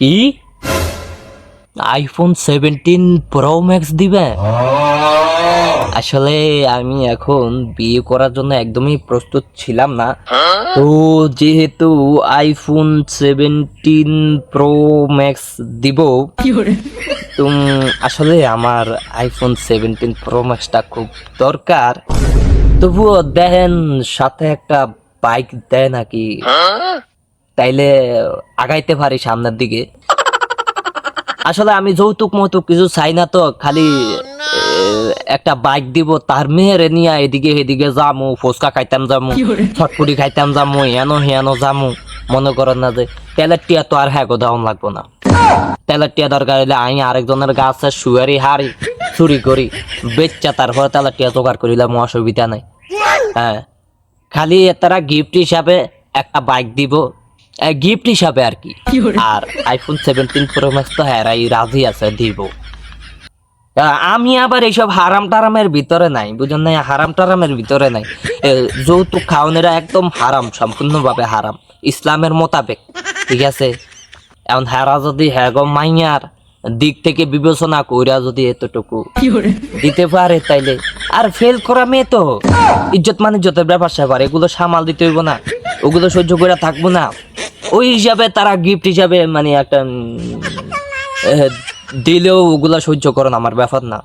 কি? IPhone seventeen pro max দিবে? আসলে আমি এখন বিয়ে করার জন্য একদমই প্রস্তুত ছিলাম না। তো যেহেতু আইফোন সেভেন্টিন প্রো ম্যাক্স দিব তুম আসলে আমার আইফোন সেভেন্টিন প্রো ম্যাক্সটা খুব দরকার। তবুও দেখেন সাথে একটা বাইক দেয় নাকি? তাইলে আগাইতে পারি সামনের দিকে। আসলে আমি যৌতুক মৌতুক কিছু চাই না তো খালি একটা বাইক দিব তার মেয়েরে নিয়ে এদিকে এদিকে যামু ফুচকা খাইতাম যামু ছটপুরি খাইতাম যামু হেনো হেনো যামু মনে করেন না যে তেলের টিয়া তো আর হ্যাঁ দেওয়ান লাগবো না। তেলের টিয়া দরকার হলে আমি আরেকজনের গাছে শুয়ারি হারি চুরি করি বেচা তারপরে তেলের টিয়া জোগাড় করিলাম অসুবিধা নাই। হ্যাঁ খালি তারা গিফট হিসাবে একটা বাইক দিব গিফট হিসাবে আর কি। আর আইফোন সেভেন্টিন প্রো ম্যাক্স তো হেরাই রাজি আছে দিব। আমি আবার এইসব হারাম টারামের ভিতরে নাই বুঝলেন না? হারাম টারামের ভিতরে নাই। যৌতুক খাওয়ানোরা একদম হারাম সম্পূর্ণভাবে হারাম। ইসলামের মোতাবেক ঠিক আছে? এখন হেরা যদি হ্যাগো মাইয়ার দিক থেকে বিবেচনা কইরা যদি এতটুকু দিতে পারে তাইলে। আর ফেল করা মেয়ে তো। ইজ্জত মানে যত ব্যাপার স্যাপার এগুলো সামাল দিতে হইব না। ওগুলো সহ্য করে থাকব না। ওই হিসাবে তারা গিফট হিসাবে মানে একটা দিলেও ওগুলা সহ্য করেন আমার ব্যাপার না।